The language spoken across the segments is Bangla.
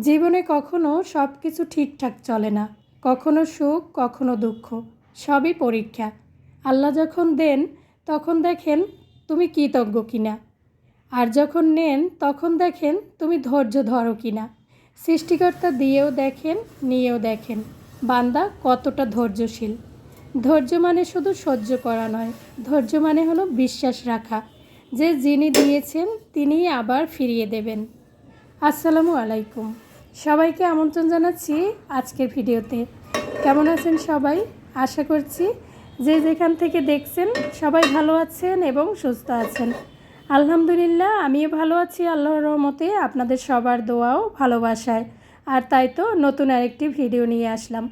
জীবনে কখনো সব কিছু ঠিকঠাক চলে না। কখনো সুখ, কখনো দুঃখ, সবই পরীক্ষা। আল্লাহ যখন দেন, তখন দেখেন তুমি কৃতজ্ঞ কিনা। আর যখন নেন, তখন দেখেন তুমি ধৈর্য ধরো কিনা। সৃষ্টিকর্তা দিয়েও দেখেন, নিয়েও দেখেন। বান্দা কতটা ধৈর্যশীল। ধৈর্য মানে শুধু সহ্য করা নয়, ধৈর্য মানে হলো বিশ্বাস রাখা। যে যিনি দিয়েছেন, তিনিই আবার ফিরিয়ে দেবেন। আসসালামু আলাইকুম। সবাইকে আমন্ত্রণ জানাচ্ছি আজকের ভিডিওতে। কেমন আছেন সবাই? আশা করছি যে যেখান থেকে দেখছেন সবাই ভালো আছেন এবং সুস্থ আছেন। আলহামদুলিল্লাহ, আমিও ভালো আছি আল্লাহর রহমতে, আপনাদের সবার দোয়াও ভালোবাসায়। আর তাই তো নতুন আরেকটি ভিডিও নিয়ে আসলাম।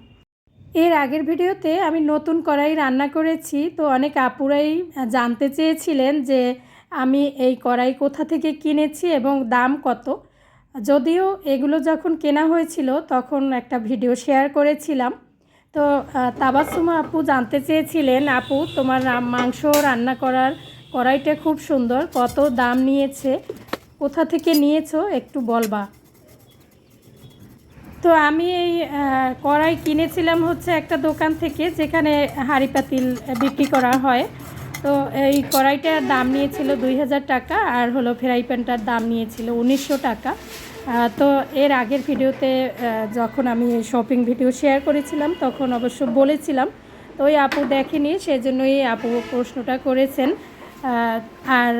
এর আগের ভিডিওতে আমি নতুন কড়াই রান্না করেছি, তো অনেক আপুরাই জানতে চেয়েছিলেন যে আমি এই কড়াই কোথা থেকে কিনেছি এবং দাম কত। যদিও এগুলো যখন কেনা হয়েছিল, তখন একটা ভিডিও শেয়ার করেছিলাম। তো তাবাসুমা আপু জানতে চেয়েছিলেন, আপু, তোমার মাংস রান্না করার কড়াইটা খুব সুন্দর, কত দাম নিয়েছে? কোথা থেকে নিয়েছো? একটু বলবা। তো আমি এই কড়াই কিনেছিলাম হচ্ছে একটা দোকান থেকে, যেখানে হাঁড়ি পাতিল বিক্রি করা হয়। তো এই কড়াইটার দাম নিয়েছিল দুই হাজার টাকা আর হলো ফ্রাই প্যানটার দাম নিয়েছিল উনিশশো টাকা। তো এর আগের ভিডিওতে যখন আমি শপিং ভিডিও শেয়ার করেছিলাম, তখন অবশ্য বলেছিলাম, তো ওই আপু দেখেনি, সেজন্যই আপু প্রশ্নটা করেছেন। আর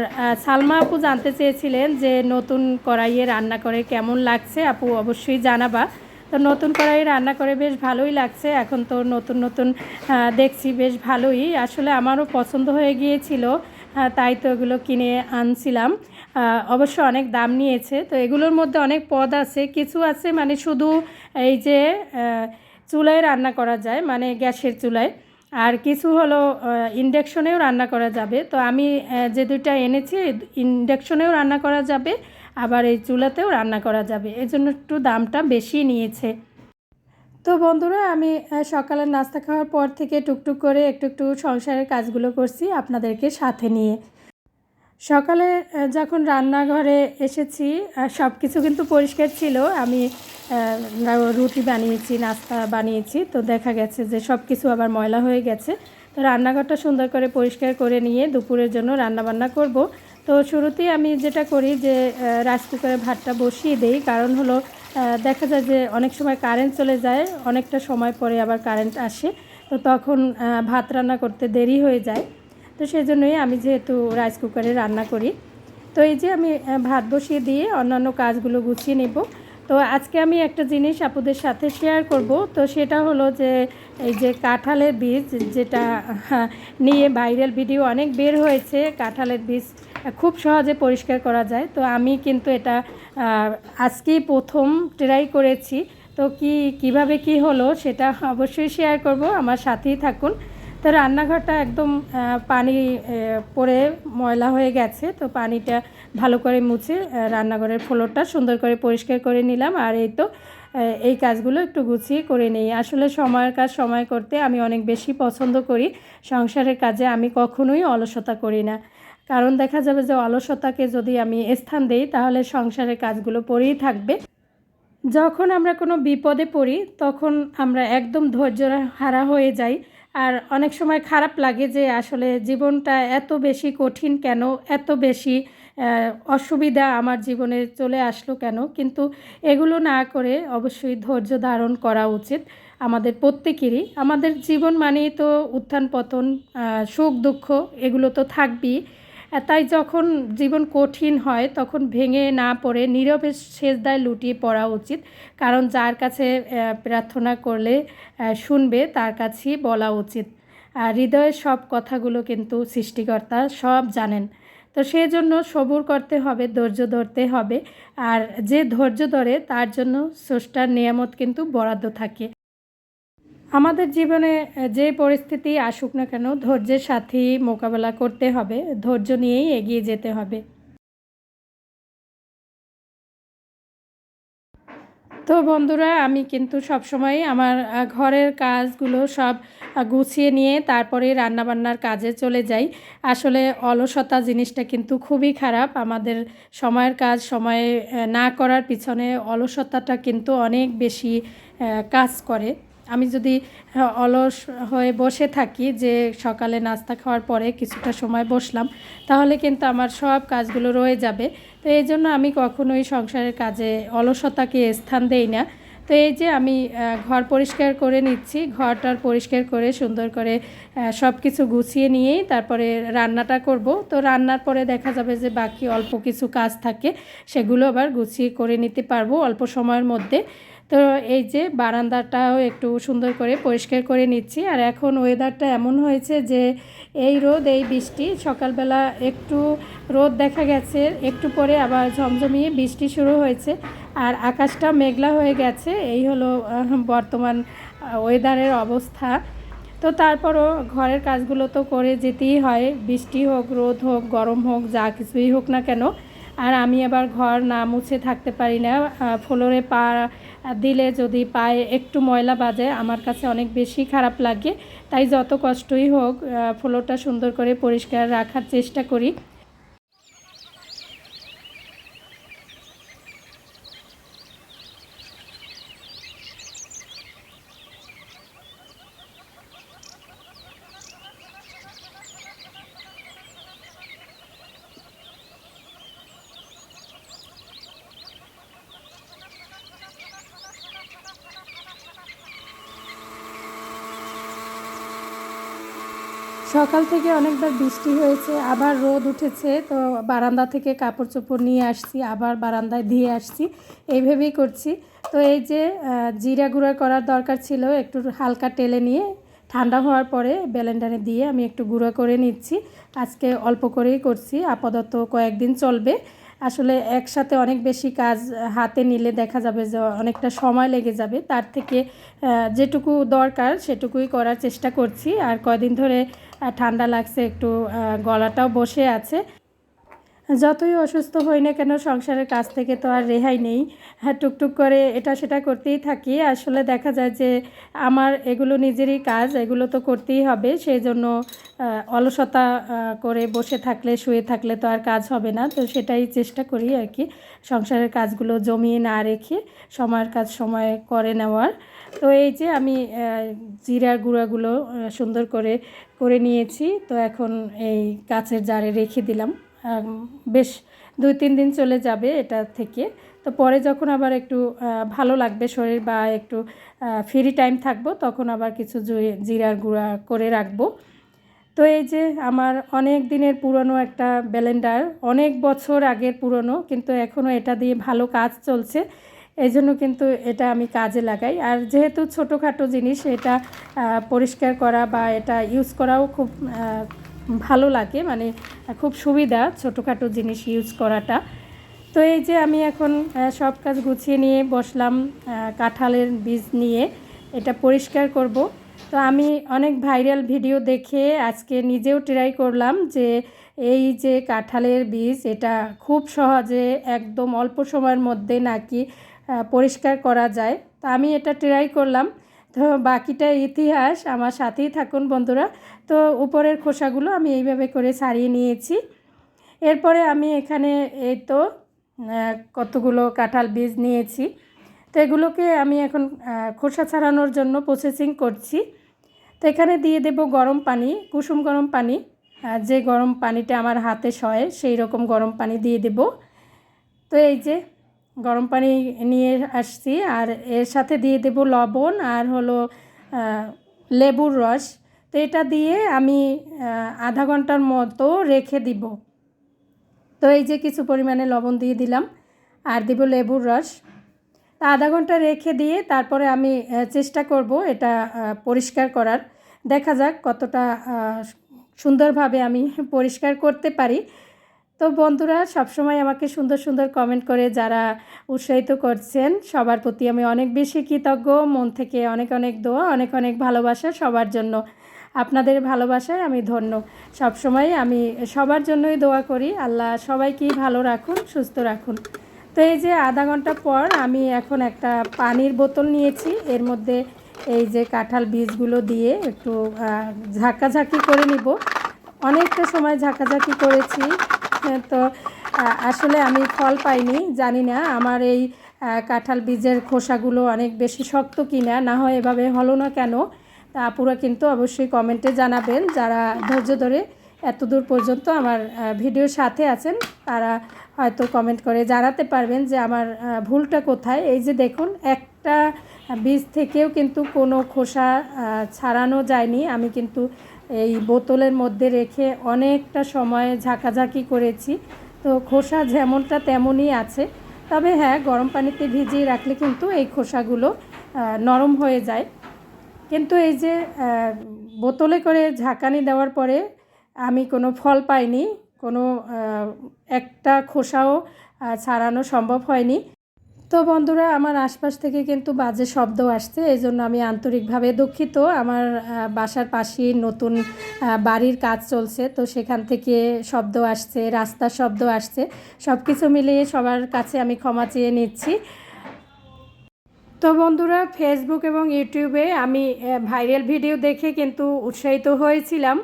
সালমা আপু জানতে চেয়েছিলেন যে নতুন কড়াইয়ে রান্না করে কেমন লাগছে। আপু অবশ্যই জানাবা। তো নতুন কড়াই রান্না করে বেশ ভালোই লাগছে। এখন তো নতুন নতুন দেখছি বেশ ভালোই। আসলে আমারও পছন্দ হয়ে গিয়েছিল তাই তো এগুলো কিনে আনছিলাম। অবশ্য অনেক দাম নিয়েছে, তো এগুলোর মধ্যে অনেক পদ আছে। কিছু আছে মানে শুধু এই যে চুলায় রান্না করা যায় মানে গ্যাসের চুলায়। আর কিছু হলো ইন্ডাকশনেও রান্না করা যাবে। তো আমি যে দুইটা এনেছি, ইন্ডাকশনেও রান্না করা যাবে। আবার এই চুলাতেও রান্না করা যাবে। এই জন্য একটু দামটা বেশি নিয়েছে। তো বন্ধুরা, আমি সকালের নাস্তা খাওয়ার পর থেকে টুকটুক করে একটু একটু সংসারের কাজগুলো করছি আপনাদেরকে সাথে নিয়ে। সকালে যখন রান্নাঘরে এসেছি সব কিছু কিন্তু পরিষ্কার ছিল। আমি রুটি বানিয়েছি, নাস্তা বানিয়েছি। তো দেখা গেছে যে সব কিছু আবার ময়লা হয়ে গেছে। তো রান্নাঘরটা সুন্দর করে পরিষ্কার করে নিয়ে দুপুরের জন্য রান্না বান্না করব। তো শুরুতেই আমি যেটা করি যে রাইস কুকারে ভাতটা বসিয়ে দেই। কারণ হলো দেখা যায় যে অনেক সময় কারেন্ট চলে যায়, অনেকটা সময় পরে আবার কারেন্ট আসে। তো তখন ভাত রান্না করতে দেরি হয়ে যায়। তো সেই জন্যই আমি যেহেতু রাইস কুকারে রান্না করি। তো এই যে আমি ভাত বসিয়ে দিয়ে অন্যান্য কাজগুলো গুছিয়ে নেব। তো আজকে আমি একটা জিনিস আপুদের সাথে শেয়ার করব। তো সেটা হলো যে, এই যে কাঁঠালের বীজ যেটা নিয়ে ভাইরাল ভিডিও অনেক বের হয়েছে। কাঁঠালের বীজ খুব সহজে পরিষ্কার করা যায়। তো আমি কিন্তু এটা আজকেই প্রথম ট্রাই করেছি। তো কি, কীভাবে কি হলো সেটা অবশ্যই শেয়ার করব, আমার সাথেই থাকুন। তো রান্নাঘরটা একদম পানি পড়ে ময়লা হয়ে গেছে। তো পানিটা ভালো করে মুছে রান্নাঘরের ফ্লোরটা সুন্দর করে পরিষ্কার করে নিলাম। আর এই তো এই কাজগুলো একটু গুছিয়ে করে নিই। আসলে সময়ের কাজ, সময় করতে আমি অনেক বেশি পছন্দ করি। সংসারের কাজে আমি কখনোই অলসতা করি না। কারণ দেখা যাবে যে অলসতাকে যদি আমি স্থান দিই, তাহলে সংসারের কাজগুলো পড়েই থাকবে। যখন আমরা কোনো বিপদে পড়ি, তখন আমরা একদম ধৈর্য হারা হয়ে যাই। আর অনেক সময় খারাপ লাগে যে আসলে জীবনটা এত বেশি কঠিন কেন? এত বেশি অসুবিধা আমার জীবনে চলে আসলো কেন? কিন্তু এগুলো না করে অবশ্যই ধৈর্য ধারণ করা উচিত আমাদের প্রত্যেকেরই। আমাদের জীবন মানেই তো উত্থান পতন সুখ দুঃখ, এগুলো তো থাকবেই। তাই যখন জীবন কঠিন হয়, তখন ভেঙে না পড়ে নীরবে সেজদায় লুটিয়ে পড়া উচিত। কারণ যার কাছে প্রার্থনা করলে শুনবে, তার কাছেই বলা উচিত। আর হৃদয়ের সব কথাগুলো কিন্তু সৃষ্টিকর্তা সব জানেন। তো সেই জন্য সবুর করতে হবে, ধৈর্য ধরতে হবে। আর যে ধৈর্য ধরে, তার জন্য স্রষ্টার নিয়ামত কিন্তু বরাদ্দ থাকে। আমাদের জীবনে যে পরিস্থিতি আসুক না কেন, ধৈর্যের সাথেই মোকাবেলা করতে হবে, ধৈর্য নিয়েই এগিয়ে যেতে হবে। তো বন্ধুরা, আমি কিন্তু সবসময় আমার ঘরের কাজগুলো সব গুছিয়ে নিয়ে তারপরে রান্নাবান্নার কাজে চলে যাই। আসলে অলসতা জিনিসটা কিন্তু খুবই খারাপ। আমাদের সময়ের কাজ সময়ে না করার পিছনে অলসতাটা কিন্তু অনেক বেশি কাজ করে। আমি যদি অলস হয়ে বসে থাকি যে সকালে নাস্তা খাওয়ার পরে কিছুটা সময় বসলাম, তাহলে কিন্তু আমার সব কাজগুলো রয়ে যাবে। তো এই জন্য আমি কখনোই সংসারের কাজে অলসতাকে স্থান দেই না। তো এই যে আমি ঘর পরিষ্কার করে নিচ্ছি, ঘরটার পরিষ্কার করে সুন্দর করে সব কিছু গুছিয়ে নিয়েই তারপরে রান্নাটা করব। তো রান্নার পরে দেখা যাবে যে বাকি অল্প কিছু কাজ থাকে, সেগুলো আবার গুছিয়ে করে নিতে পারব অল্প সময়ের মধ্যে। তো এই যে বারান্দাটাও একটু সুন্দর করে পরিষ্কার করে নিচ্ছি। আর এখন ওয়েদারটা এমন হয়েছে যে এই রোদ, এই বৃষ্টি, সকালবেলা একটু রোদ দেখা গেছে, একটু পরে আবার ঝমঝমিয়ে বৃষ্টি শুরু হয়েছে। আর আকাশটা মেঘলা হয়ে গেছে, এই হলো বর্তমান ওয়েদারের অবস্থা। তো তারপরও ঘরের কাজগুলো তো করে যেতেই হয়, বৃষ্টি হোক, রোদ হোক, গরম হোক, যা কিছুই হোক না কেন। আর আমি আবার ঘর না মুছে থাকতে পারি না ফ্লোরে পা দিলে যদি পায়ে একটু ময়লা বাজে আমার কাছে অনেক বেশি খারাপ লাগে। তাই যত কষ্টই হোক আহ, ফ্লোরটা সুন্দর করে পরিষ্কার রাখার চেষ্টা করি। সকাল থেকে অনেকবার বৃষ্টি হয়েছে, আবার রোদ উঠেছে, তো বারান্দা থেকে কাপড় চোপড় নিয়ে আসছি, আবার বারান্দায় দিয়ে আসছি এইভাবেই করছি। তো এই যে জিরা গুঁড়া করার দরকার ছিল, একটু হালকা টেলে নিয়ে, ঠান্ডা হওয়ার পরে ব্লেন্ডারে দিয়ে আমি একটু গুঁড়ো করে নিচ্ছি। আজকে অল্প করেই করছি, আপাতত কয়েকদিন চলবে। আসলে একসাথে অনেক বেশি কাজ হাতে নিলে দেখা যাবে যে অনেকটা সময় লেগে যাবে। তার থেকে যেটুকু দরকার সেটুকুই করার চেষ্টা করছি। আর কয়দিন ধরে ঠান্ডা লাগছে একটু গলাটাও বসে আছে। যতই অসুস্থ হই না কেন সংসারের কাজ থেকে তো আর রেহাই নেই। হ্যাঁ টুকটুক করে এটা সেটা করতেই থাকি। আসলে দেখা যায় যে আমার এগুলো নিজেরই কাজ, এগুলো তো করতেই হবে। সেই জন্য অলসতা করে বসে থাকলে, শুয়ে থাকলে তো আর কাজ হবে না। তো সেটাই চেষ্টা করি আর কি, সংসারের কাজগুলো জমিয়ে না রেখে, সময়ের কাজ সময়ে করে নেওয়ার। তো এই যে আমি জিরার গুঁড়াগুলো সুন্দর করে করে নিয়েছি। তো এখন এই কাছের জারে রেখে দিলাম। বেশ দুই তিন দিন চলে যাবে এটা থেকে। তো পরে যখন আবার একটু ভালো লাগবে শরীর বা একটু ফ্রি টাইম থাকব, তখন আবার কিছু জিরার গুঁড়া করে রাখব। তো এই যে আমার অনেক দিনের পুরনো একটা ব্যালেন্ডার অনেক বছর আগের পুরনো, কিন্তু এখনও এটা দিয়ে ভালো কাজ চলছে। এই জন্য কিন্তু এটা আমি কাজে লাগাই। আর যেহেতু ছোটোখাটো জিনিস, এটা পরিষ্কার করা বা এটা ইউজ করাও খুব ভালো লাগে। মানে খুব সুবিধা ছোটোখাটো জিনিস ইউজ করাটা। তো এই যে আমি এখন সব কাজ গুছিয়ে নিয়ে বসলাম কাঁঠালের বীজ নিয়ে, এটা পরিষ্কার করব। তো আমি অনেক ভাইরাল ভিডিও দেখে আজকে নিজেও ট্রাই করলাম যে, এই যে কাঁঠালের বীজ, এটা খুব সহজে একদম অল্প সময়ের মধ্যে নাকি পরিষ্কার করা যায়। তো আমি এটা ট্রাই করলাম। তো বাকিটা ইতিহাস, আমার সাথেই থাকুন বন্ধুরা। তো উপরের খোসাগুলো আমি এইভাবে করে ছাড়িয়ে নিয়েছি। এরপরে আমি এখানে এই তো কতগুলো কাঁঠাল বীজ নিয়েছি। তো এগুলোকে আমি এখন খোসা ছাড়ানোর জন্য প্রসেসিং করছি। তো এখানে দিয়ে দেব গরম পানি, কুসুম গরম পানি। যে গরম পানিটা আমার হাতে সয়, সেই রকম গরম পানি দিয়ে দেব। তো এই যে গরম পানি নিয়ে আসছি আর এর সাথে দিয়ে দেব লবণ আর হলো লেবুর রস। তো এটা দিয়ে আমি আধা ঘণ্টার মতো রেখে দিব। তো এই যে কিছু পরিমাণে লবণ দিয়ে দিলাম আর দিব লেবুর রস। তা আধা ঘণ্টা রেখে দিয়ে তারপরে আমি চেষ্টা করব এটা পরিষ্কার করার। দেখা যাক কতটা সুন্দরভাবে আমি পরিষ্কার করতে পারি। তো বন্ধুরা, সবসময় আমাকে সুন্দর সুন্দর কমেন্ট করে যারা উৎসাহিত করছেন, সবার প্রতি আমি অনেক বেশি কৃতজ্ঞ। মন থেকে অনেক অনেক দোয়া, অনেক অনেক ভালোবাসা সবার জন্য। আপনাদের ভালোবাসায় আমি ধন্য। সবসময় আমি সবার জন্যই দোয়া করি। আল্লাহ সবাইকেই ভালো রাখুন, সুস্থ রাখুন। তো এই যে আধা ঘণ্টা পর আমি এখন একটা পানির বোতল নিয়েছি। এর মধ্যে এই যে কাঁঠাল বীজগুলো দিয়ে একটু ঝাঁকাঝাঁকি করে নিব। অনেকটা সময় ঝাঁকাঝাঁকি করেছি। তো আসলে আমি ফল পাইনি, জানি না। আমার এই কাঁঠাল বীজের খোসাগুলো অনেক বেশি শক্ত কিনা, না হয় এভাবে হলো না কেন? তা আপুরা কিন্তু অবশ্যই কমেন্টে জানাবেন। যারা ধৈর্য ধরে এত দূর পর্যন্ত আমার ভিডিওর সাথে আছেন, তারা হয়তো কমেন্ট করে জানাতে পারবেন যে আমার ভুলটা কোথায়। এই যে দেখুন, একটা বীজ থেকেও কিন্তু কোনো খোসা ছাড়ানো যায়নি। আমি কিন্তু এই বোতলের মধ্যে রেখে অনেকটা সময় ঝাঁকাঝাঁকি করেছি। তো খোসা যেমনটা তেমনই আছে। তবে হ্যাঁ গরম পানিতে ভিজিয়ে রাখলে কিন্তু এই খোসাগুলো নরম হয়ে যায়। কিন্তু এই যে বোতলে করে ঝাঁকানি দেওয়ার পরে আমি কোনো ফল পাইনি, কোনো একটা খোসাও ছাড়ানো সম্ভব হয়নি। তো বন্ধুরা, আমার আশপাশ থেকে কিন্তু বাজে শব্দ আসছে এই জন্য আমি আন্তরিকভাবে দুঃখিত। আমার বাসার পাশেই নতুন বাড়ির কাজ চলছে, তো সেখান থেকে শব্দ আসছে, রাস্তার শব্দ আসছে। সব কিছু মিলিয়ে সবার কাছে আমি ক্ষমা চেয়ে নিচ্ছি। তো বন্ধুরা ফেসবুক এবং ইউটিউবে আমি ভাইরাল ভিডিও দেখে কিন্তু উৎসাহিত হয়েছিলাম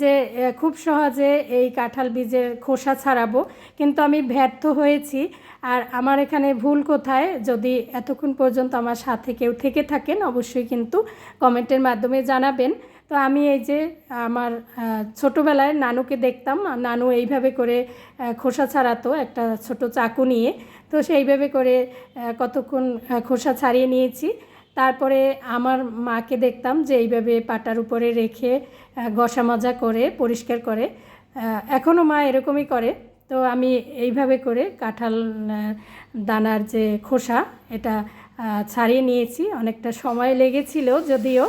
যে খুব সহজে এই কাঁঠাল বীজের খোসা ছাড়াবো। কিন্তু আমি ব্যর্থ হয়েছি। আর আমার এখানে ভুল কোথায়? যদি এতক্ষণ পর্যন্ত আমার সাথে কেউ থেকে থাকেন, অবশ্যই কিন্তু কমেন্টের মাধ্যমে জানাবেন। তো আমি এই যে আমার ছোটোবেলায় নানুকে দেখতাম, নানু এইভাবে করে খোসা ছাড়াতো একটা ছোট চাকু নিয়ে। তো সেইভাবে করে কতক্ষণ খোসা ছাড়িয়ে নিয়েছি। তারপরে আমার মাকে দেখতাম যে এইভাবে পাটার উপরে রেখে ঘষা মাজা করে, পরিষ্কার করে। এখনও মা এরকমই করে। তো আমি এইভাবে করে কাঁঠাল দানার যে খোসা, এটা ছাড়িয়ে নিয়েছি। অনেকটা সময় লেগেছিল যদিও।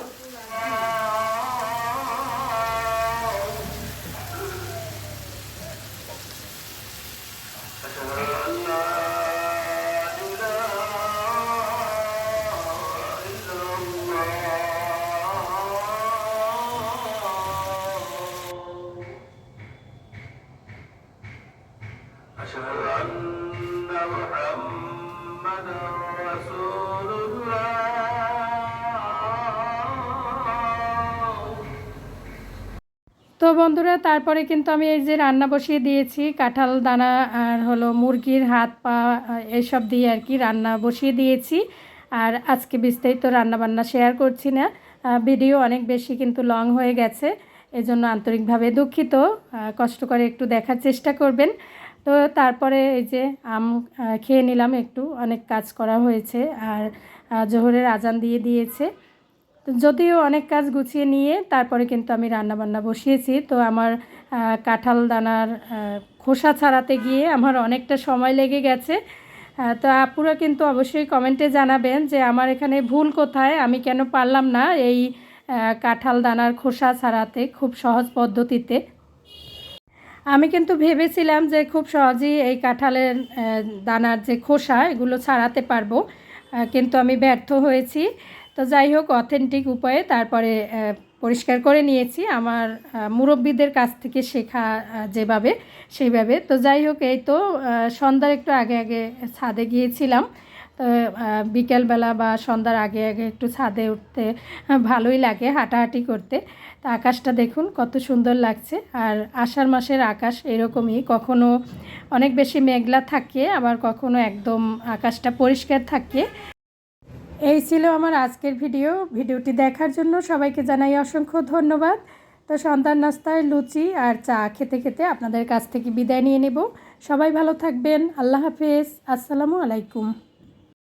أن محمدا رسول الله তো বন্ধুরা তারপরে কিন্তু আমি এই যে রান্না বসিয়ে দিয়েছি কাঁঠাল দানা আর হলো মুরগির হাত পা আহ, এইসব দিয়ে আর কি রান্না বসিয়ে দিয়েছি আর আজকে বিস্তারিত রান্না বান্না শেয়ার করছি না আহ, ভিডিও অনেক বেশি কিন্তু লং হয়ে গেছে এজন্য আন্তরিকভাবে দুঃখিত আহ, কষ্ট করে একটু দেখার চেষ্টা করবেন তো তারপরে এই যে আম খেয়ে নিলাম একটু, অনেক কাজ করা হয়েছে আর জোহরের আজান দিয়ে দিয়েছে। তো যদিও অনেক কাজ গুছিয়ে নিয়ে তারপরে কিন্তু আমি রান্নাবান্না বসিয়েছি। তো আমার কাঁঠাল দানার খোসা ছাড়াতে গিয়ে আমার অনেকটা সময় লেগে গেছে। তো আপুরা কিন্তু অবশ্যই কমেন্টে জানাবেন যে আমার এখানে ভুল কোথায়, আমি কেন পারলাম না এই কাঁঠাল দানার খোসা ছাড়াতে খুব সহজ পদ্ধতিতে। আমি কিন্তু ভেবেছিলাম যে খুব সহজেই এই কাঁঠালের দানার যে খোসা, এগুলো ছাড়াতে পারব। কিন্তু আমি ব্যর্থ হয়েছি। তো যাই হোক, অথেন্টিক উপায়ে তারপরে পরিষ্কার করে নিয়েছি। আমার মুরব্বীদের কাছ থেকে শেখা যেভাবে, সেইভাবে। তো যাই হোক, এই তো সন্ধ্যার একটু আগে আগে ছাদে গিয়েছিলাম। তো বিকেলবেলা বা সন্ধ্যার আগে আগে একটু ছাদে উঠতে ভালোই লাগে হাঁটাহাঁটি করতে। তো আকাশটা দেখুন কত সুন্দর লাগছে। আর আষাঢ় মাসের আকাশ এরকমই, কখনো অনেক বেশি মেঘলা থাকে, আবার কখনো একদম আকাশটা পরিষ্কার থাকে। এই ছিল আমার আজকের ভিডিও। ভিডিওটি দেখার জন্য সবাইকে জানাই অসংখ্য ধন্যবাদ। তো সন্ধ্যার নাস্তায় লুচি আর চা খেতে খেতে আপনাদের কাছ থেকে বিদায় নিয়ে নেব। সবাই ভালো থাকবেন। আল্লাহ হাফেজ। আসসালামু আলাইকুম।